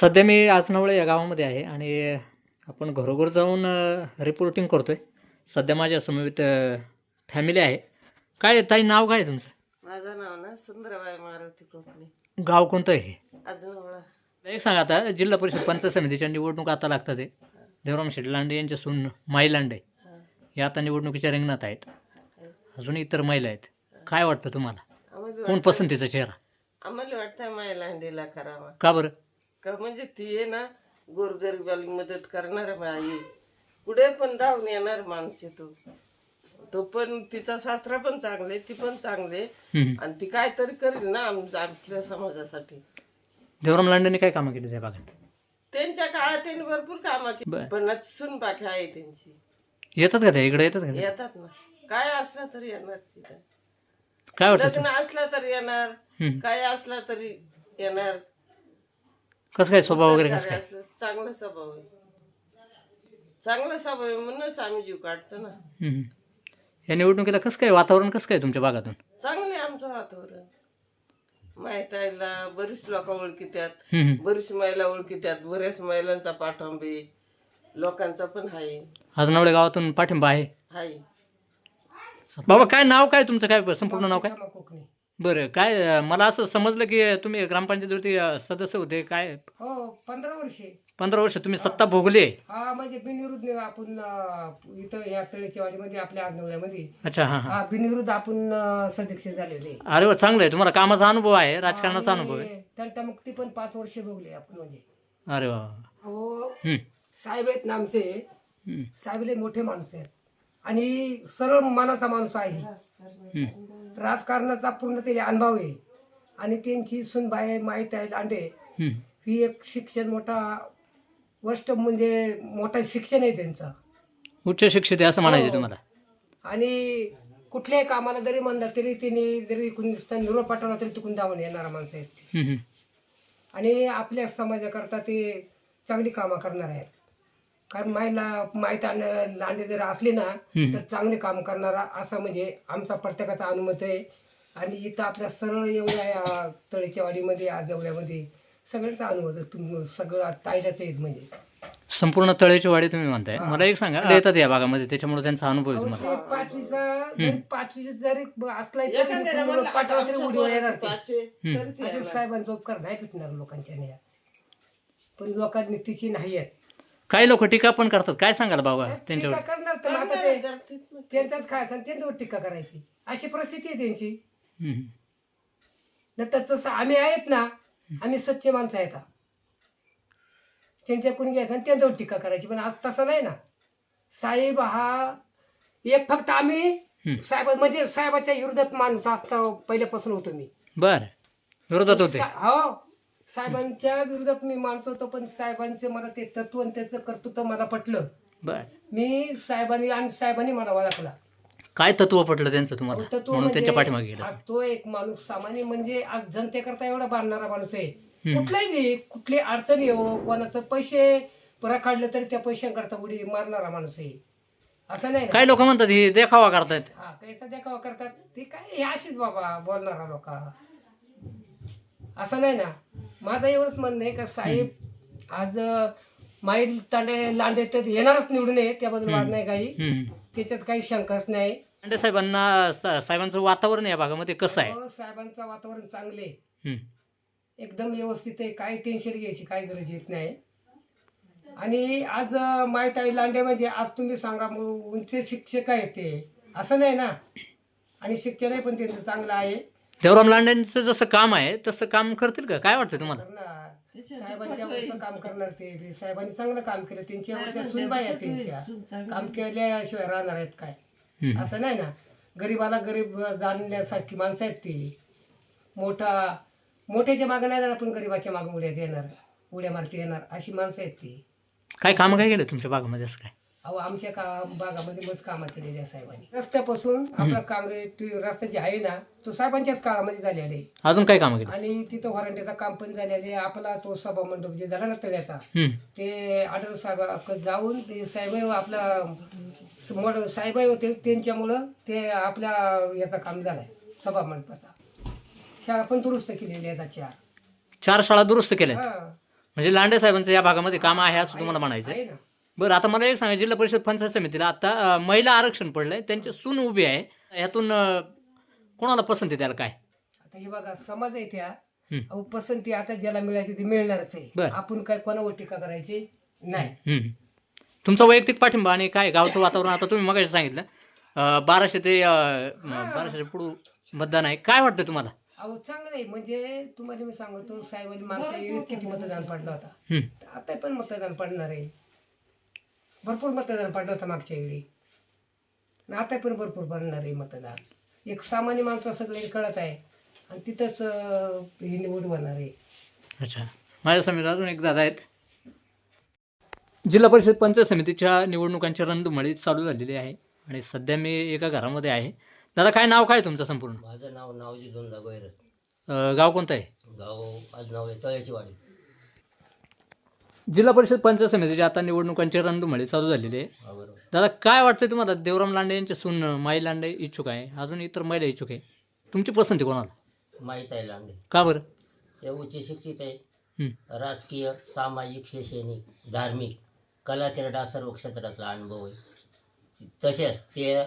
सध्या मी आजनवळे या गावामध्ये आहे आणि आपण घरोघर जाऊन रिपोर्टिंग करतो आहे सध्या माझ्या समवेत फॅमिली आहे. काय ताई नाव काय आहे तुमचं? माझं नाव ना सुंदरबाई मारुती कोकणे. गाव कोणतं आहे हे? ओळख एक सांगा आता जिल्हा परिषद पंचायत समितीच्या निवडणूक आता लागतात आहे देवराम शेठ लांडे यांच्या सून माई लांडे. हे आता निवडणुकीच्या रिंगणात आहेत. अजून इतर महिला आहेत. काय वाटतं तुम्हाला? आम्हाला कोण पसंतीचा चेहरा? आम्हाला वाटतं हंडीला करावा. का बरं? का म्हणजे ती आहे ना गोरगरिबाला मदत करणार बाई. पुढे पण धावून येणार माणूस तो. तो पण तिचा सासरा पण चांगले ती पण चांगले. आणि ती काहीतरी करेल ना आम- आपल्या समाजासाठी. देवराम लांडेने काय कामं केली त्या भागात? त्यांच्या काळात त्यांनी भरपूर कामं केली बरं. पण सुन बाकी आहे त्यांची. येतात का त्या? इकडे येतात का त्या? येतात ना. काय असलं तरी येणार तिथं. काय वाटतं लग्न असलं तरी येणार. हम्म. काय असलं तरी येणार. कसं काय स्वभाव वगैरे कसं काय? चांगला स्वभाव आहे. चांगला स्वभाव आहे म्हणूनच आम्ही जीव काढतो ना. हम्म. या निवडणुकीला कसं काय वातावरण कसं काय तुमच्या भागातून? चांगले आमचं वातावरण. माहीत आहे बरीच लोक ओळखीत्यात. हम्म. बरीच महिला ओळखीत्यात. बऱ्याच महिलांचा पाठिंबे लोकांचा पण आहे. आजनावळे गावातून पाठिंबा आहे. आहे. बाबा काय नाव काय तुमचं? काय संपूर्ण नाव काय? बरं काय अं, मला असं समजलं की तुम्ही ग्रामपंचायतीवरती अं, सदस्य होते काय? हो पंधरा वर्षे. पंधरा वर्ष तुम्ही सत्ता भोगली? आहे हा म्हणजे बिनविरुद्ध आपण अं, इथं या तळेच्या वाडीमध्ये आपल्या आजनवल्यामध्ये अच्छा हां हां. हा बिनविरुद्ध आपण अं, सदस्य झालेले. अरे वा चांगलं आहे. तुम्हाला कामाचा अनुभव आहे राजकारणाचा अनुभव आहे. तंटा मुक्ती पण पाच वर्ष भोगले आपण म्हणजे. अरे वा हो. साहेब आहेत ना आमचे. साहेब लय मोठे माणूस आहेत. आणि सरळ मनाचा माणूस आहे. राजकारणाचा पूर्ण तरी अनुभव आहे आणि त्यांची सुनबाई माहीत आहे लांडे. ही एक शिक्षण मोठा गोष्ट म्हणजे मोठा शिक्षण आहे त्यांचं उच्च शिक्षित आहे असं म्हणायचं हो. तुम्हाला आणि कुठल्याही कामाला जरी म्हणलं तरी त्यांनी जरी कुणी निरोप पाठवला तरी तिकून धावून येणारा माणसं आहेत. आणि आपल्या समाजाकरता ते चांगली कामं करणार आहेत कारण मायला माहीत लांडे जर असले ना. तर चांगले काम करणारा असा म्हणजे आमचा प्रत्येकाचा अनुमत आहे. आणि इथं आपल्या सरळ एवढ्या या तळीच्या वाडीमध्ये आजवल्यामध्ये सगळ्यांचा अनुभव आहे. तुम सगळं ताईलाच आहेत म्हणजे. संपूर्ण तळेची वाडी तुम्ही म्हणताय. मला एक सांगा येतात या भागामध्ये त्याच्यामुळे त्यांचा अनुभव आहे तुम्हाला. पाचवीचा जरी पाचवीचा जरी असला तरी उडी येणार. साहेबांचा उपकार नाही पिटणार लोकांच्या नाही पण लोकांनी तिची नाही आहेत. काही लोक टीका पण करतात. काय सांगाल बाबा टीका त्यांच्यावर? करणार तर मग आता ते करतात ना. त्यांचाच खायचं आणि त्यांच्यावर टीका करायची. अशी परिस्थिती आहे त्यांची. हम्म. नंतर तसं आम्ही आहेत ना आम्ही सच्चे माणसं आहेत. हा. त्यांच्याकडून घ्यायचं आणि त्यांच्यावर टीका करायची. पण आज तसं नाही ना. साहेब हा एक फक्त आम्ही. साहेब म्हणजे साहेबाच्या विरोधात माणूस असता पहिल्यापासून होतो मी. बर. विरोधात होते. सा- हो. साहेबांच्या विरोधात मी माणूस होतो पण साहेबांचे मला ते तत्व आणि त्याचं कर्तृत्व मला पटलं. बर. मी साहेबांनी आणि साहेबांनी मला ओळखला काय तत्व पटलं त्यांचं तुम्हाला? तत्व म्हणून त्यांच्या म्हणजे पाठीमागे गेलं. आज तो एक माणूस सामान्य म्हणजे आज जनतेकरता एवढा बांधणारा माणूस आहे. कुठलाही बी कुठली अडचण येऊ कोणाचं पैसे परा काढले तरी त्या पैशांकरता उडी मारणारा माणूस आहे. असं नाही ना? काय लोक म्हणतात हे देखावा करतायत. हा पैसा देखावा करतात. ते काय हे अशीच बाबा बोलणारा लोक. असं नाही ना. माझं एवढंच म्हणणं आहे का साहेब आज माईल तांडे लांडे तर येणारच निवडून आहे त्याबद्दल वाद नाही काही. त्याच्यात काही शंकाच नाही. लांडे साहेबांना सा- साहेबांचं वातावरण या भागामध्ये कसं आहे? हो, साहेबांचं वातावरण चांगले आहे. हम्म. एकदम व्यवस्थित आहे काही टेन्शन घ्यायची काही गरज येत नाही. आणि आज अं, माहीत आहे लांडे म्हणजे आज तुम्ही सांगा मग उंचे शिक्षक आहेत ते. असं नाही ना. आणि शिक्षणही पण त्यांचं चांगलं आहे. देवराम लांडेंचं जसं काम आहे तसं काम करतील का? काय वाटतं तुम्हाला? करणार. साहेबांच्या काम करणार ते बी. साहेबांनी चांगलं काम केलं. त्यांच्यावरच्या सुनबाई आहेत त्यांच्या. काम केल्याशिवाय राहणार आहेत काय? हम्म. असं नाही ना? गरीबाला गरीब जाणण्यासारखी माणसं आहेत ती. मोठा मोठ्याच्या मागं नाही जाणार पण गरीबाच्या मागं उड्या येणार उड्या मारती येणार अशी माणसं आहेत ती. काय काम काय केलं तुमच्या भागामध्ये असं काय? अहो आमच्या का भागामध्ये मस्त कामं केलेली आहे साहेबांनी. रस्त्यापासून आपला काँग्रेस रस्ता जे आहे ना तो साहेबांच्याच काळामध्ये झालेला आहे. अजून काय कामं केलं? आणि तिथं वरांड्याचं काम पण झालेलं आहे. आपला तो सभा मंडप जे झाला ना तळ्याचा हम्म. ते आडर साहेब जाऊन ते साहेब आपला मोड साहेब होते. त्यांच्यामुळं ते आपल्या याचं काम झालंय सभा मंडपाचा. शाळा पण दुरुस्त केलेली आहे आता चार. चार शाळा दुरुस्त केल्या हा. म्हणजे लांडे साहेबांचं या भागामध्ये काम आहे असं तुम्हाला म्हणायचं आहे ना. बरं आता मला एक सांगा जिल्हा परिषद पंचायत समितीला आता महिला आरक्षण पडलंय त्यांची सून उभी आहे ह्यातून अं, कोणाला पसंती द्याल काय? आता हे बघा समाज आहे त्या. अहो पसंती आता ज्याला मिळायची ती मिळणारच बर. आहे आपण काय कोणावर टीका करायची? नाही. हम्म. तुमचा वैयक्तिक पाठिंबा आणि काय गावचं वातावरण आता तुम्ही मगाशी सांगितलं अं, बाराशे ते अं, बाराशे पुढं मतदान आहे. काय वाटतं तुम्हाला? अहो चांगलं आहे. म्हणजे तुम्हाला मी सांगतो साहेबांनी मागच्या वेळेस किती मतदान पडलं होता. हम्म. आता पण मतदान पडणार आहे. भरपूर मतदान पडलं होतं मागच्या वेळी. आणि आता पण भरपूर पडणार आहे मतदान. एक सामान्य माणसं सगळे कळत आहे. आणि तिथंच हे निवड होणार आहे. अच्छा. माझ्या समितीत अजून एक दादा आहेत. जिल्हा परिषद पंचायत समितीच्या निवडणुकांची रणधुमाळी चालू झालेली आहे. आणि सध्या मी एका घरामध्ये आहे. दादा काय नाव काय तुमचं संपूर्ण? माझं नाव नावजी दोनदा गोयरत अं, गाव कोणतं आहे? गाव आज नाव आहे तळ्याची वाडी. जिल्हा परिषद पंचायत समितीच्या आता निवडणुकांची रणधुमाळी चालू झालेली आहे दादा काय वाटतंय तुम्हाला? देवराम लांडे यांचे सून माई लांडे इच्छुक आहे अजून इतर महिला इच्छुक आहे. तुमची पसंती कोणाला? माहीत आहे लांडे. का बरं? ते उच्च शिक्षित आहे हं. राजकीय सामाजिक शैक्षणिक धार्मिक कला क्रीडा सर्व क्षेत्रातला अनुभव आहे. तसेच ते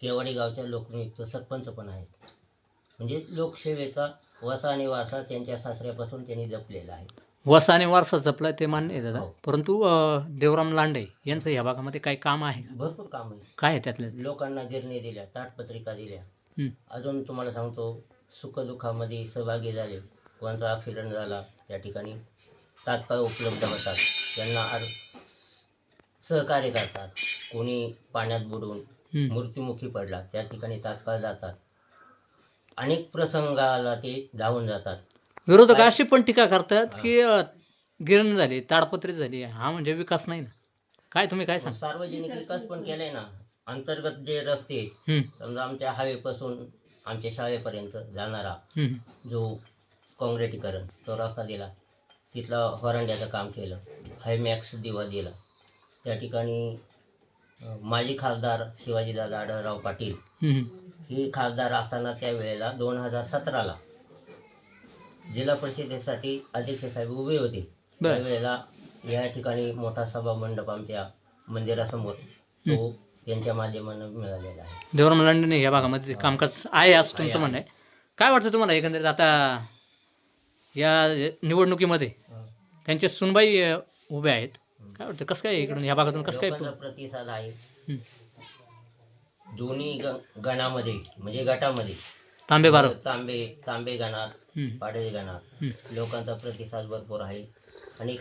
केवाडी गावच्या लोकनियुक्त सरपंच पण आहेत. म्हणजे लोकसेवेचा वसा आणि वारसा त्यांच्या सासऱ्यापासून त्यांनी जपलेला आहे. वसा आणि वारसा जपला ते मान्य आहे दादा. हो. परंतु अं, देवराम लांडे यांचं या भागामध्ये काही काम आहे का? भरपूर काम आहे. काय आहे त्यातलं? लोकांना गिरणी दिल्या ताटपत्रिका दिल्या. हं. अजून तुम्हाला सांगतो सुखदुःखामध्ये सहभागी झाले. कोणाचा ॲक्सिडेंट झाला त्या ठिकाणी तात्काळ उपलब्ध होतात. त्यांना आर सहकार्य करतात. कोणी पाण्यात बुडून हं. मृत्युमुखी पडला त्या ठिकाणी तात्काळ जातात. अनेक प्रसंगाला ते धावून जातात. विरोधक अशी पण टीका करतात की गिरण झाली ताडपत्री झाली हा म्हणजे विकास नाही ना. काय तुम्ही काय सांग सार्वजनिक विकास पण केलाय ना. अंतर्गत जे रस्ते समजा आमच्या हायवेपासून आमच्या शाळेपर्यंत जाणारा जो काँक्रिटीकरण तो रस्ता दिला. तिथला व्हरांड्याचं काम केलं. हायमॅक्स दिवा दिला. त्या ठिकाणी अं, माजी खासदार शिवाजीदादा आढळराव पाटील हं, ही खासदार असताना त्यावेळेला दोन हजार सतराला जिल्हा परिषदेसाठी अध्यक्ष साहेब उभे होते. त्यावेळेला या ठिकाणी मोठा सभा मंडप आमच्या मंदिरासमोर तो त्यांच्या माध्यमानं मिळालेला आहे. देवराम लांडेने या भागामध्ये कामकाज आहे असं तुमचं म्हणणं आहे. काय वाटतं तुम्हाला एकंदरीत आता या निवडणुकीमध्ये त्यांचे सुनबाई अं, उभे आहेत. काय वाटतं? कसं काय इकडून या भागातून कसं काय लोकांचा प्रतिसाद आहे. हं. दोन्ही ग- गणामध्ये म्हणजे गटामध्ये. तांबे बारव तांबे तांबे हं, पाडळी गणात हं. लोकांचा प्रतिसाद भरपूर आहे. आणि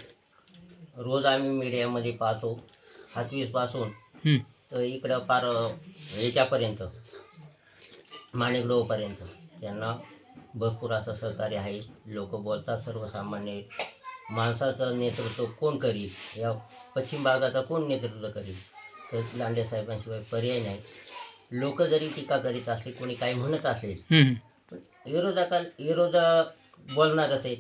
रोज आम्ही मीडियामध्ये पाहतो हातवीसपासून हं. तर इकडं पार याच्यापर्यंत माणिकडोपर्यंत त्यांना भरपूर असं सहकार्य आहे. लोक बोलतात सर्वसामान्य माणसाचं नेतृत्व कोण करील? या पश्चिम भागाचा कोण नेतृत्व करील? तर लांडे साहेबांशिवाय पर्याय नाही. लोक जरी टीका करीत असले कोणी काही म्हणत असेल पण विरोधका विरोधक बोलणारच आहेत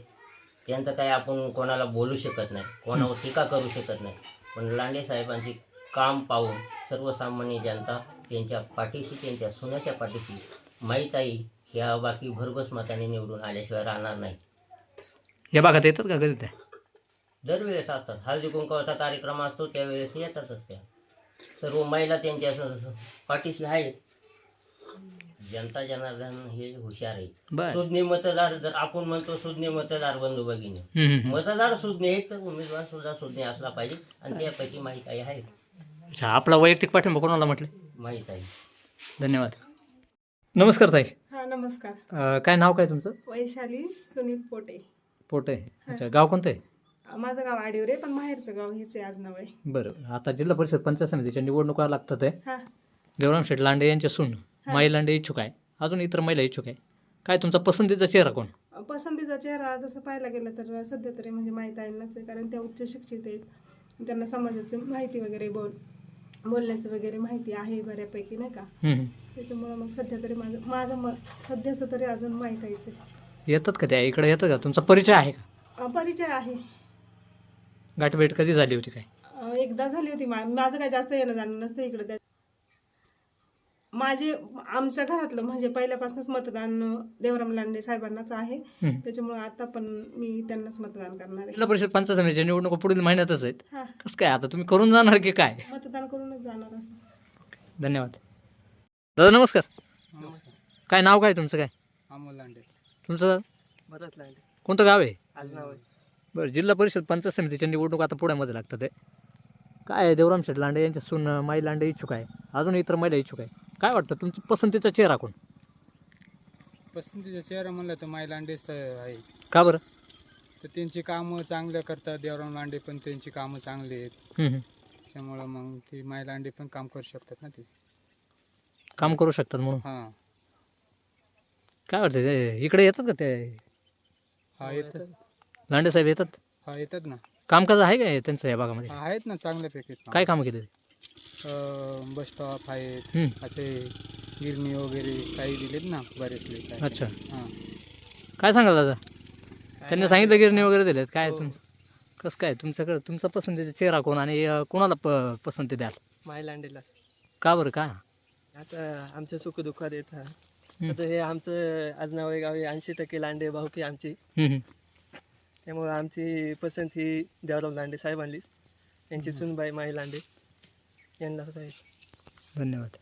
त्यांचं काय आपण कोणाला बोलू शकत नाही कोणावर टीका करू शकत नाही. पण लांडे साहेबांचे काम पाहून सर्वसामान्य जनता त्यांच्या पाठीशी त्यांच्या सुनाच्या पाठीशी माहीत आहे ह्या बाकी भरघोस मताने निवडून आल्याशिवाय राहणार नाही. या भागात येतात का कधी त्या? दरवेळेस असतात. हळदी कुंकवाचा कार्यक्रम असतो त्यावेळेस येतातच त्या. सर्व महिला त्यांच्या स- स- पाठीशी आहेत. जनता जनार्दन हे हुशार आहे सुज्ञ मतदार जर आपण म्हणतो सुज्ञ मतदार बंधू भगिनी. मतदार सुज्ञ आहेत तर उमेदवार सुद्धा सुज्ञ असला पाहिजे. आणि त्यापैकी माहीत आहे आहे? अच्छा आपला वैयक्तिक पाठिंबा कोणाला म्हटलं? माहीत आहे. धन्यवाद. नमस्कार ताई. हा नमस्कार. अं, काय नाव काय तुमचं? वैशाली सुनील पोटे. पोटे. अच्छा गाव कोणतं आहे? माझं गाव आडिवरे पण माहेरचं गाव हेच आहे आज नाव आहे. बरं आता जिल्हा परिषद पंचायत समितीच्या निवडणुका लागतात आहे. हा. देवराम शेठ लांडे यांचे सून माई लांडे इच्छुक आहे अजून इतर महिला इच्छुक आहे. काय तुमचा पसंतीचा चेहरा कोण? पसंतीचा चेहरा तसं पाहायला गेलं तर सध्या तरी म्हणजे माहीत आहे कारण त्या उच्च शिक्षित आहेत. त्यांना समाजाची माहिती वगैरे बोल बोलण्याचं वगैरे माहिती आहे बऱ्यापैकी नाही का. त्याच्यामुळं मग सध्या तरी माझं माझं म सध्याचं तरी अजून माहीत आहेच आहे. येतात का त्या? इकडे येतात का? तुमचा परिचय आहे का? अ, परिचय आहे. गाठभेट कधी झाली होती काय? अ, एकदा झाली होती. मा माझं काय जास्त येणं जाणं नसतं इकडं. त्या माझे आमच्या घरातलं म्हणजे पहिल्यापासूनच मतदान देवराम लांडे साहेबांनाच आहे. त्याच्यामुळे आता पण मी त्यांनाच मतदान करणार आहे. जिल्हा परिषद पंचायत समितीच्या निवडणुका पुढील महिन्यातच आहेत. हा. कसं काय आता तुम्ही करून जाणार की काय? मतदान करूनच जाणार असं. धन्यवाद. दादा नमस्कार. काय नाव काय तुमचं काय? अमोल लांडे. तुमचं? भरत लांडे कोणतं गाव आहे? आज नाव आहे. बरं जिल्हा परिषद पंचायत समितीच्या निवडणूक आता पुण्यामध्ये लागतात आहे. काय आहे, देवराम शेठ लांडे यांच्या सून माई लांडे इच्छुक आहे. अजून इतर महिला इच्छुक आहे. काय वाटतं तुमचं पसंतीचा चेहरा कोण? पसंतीचा चेहरा म्हणलं तर माई लांडेच आहे. का बरं? तर त्यांची कामं चांगलं करतात देवराम लांडे पण त्यांची कामं चांगली आहेत. हम्म, हम्म. त्याच्यामुळं मग ती माई लांडे पण काम करू शकतात ना ते. काम करू शकतात म्हणून? हां. काय वाटतं ते इकडे येतात का ते? हा येतात. लांडे साहेब येतात? हा येतात ना. कामकाज आहे का त्यांचं या भागामध्ये? हा आहेत ना चांगल्यापैकी काम. काय कामं केले अं, बस स्टॉप आहेत हम्म. असे गिरणी वगैरे काही दिलेत ना बरेचले काय अच्छा. हां. काय सांगाल दादा? त्यांनी सांगितलं गिरणी वगैरे दिलेत. काय तुम कसं काय तुमच्याकडे तुमचा पसंतीचा चेहरा कोण आणि अं, कोणाला प पसंती द्याल? मायलांडेला का बरं का? आता आमच्या सुखदुःखात येतात. हम्म. आता हे आमचं आज नावे गावी ऐंशी टक्के लांडे भाऊकी आमची. हम्म, हम्म. त्यामुळे आमची पसंत ही देवराव लांडे साहेबांनीच यांची सुनबाई माई लांडे यांना धन्यवाद.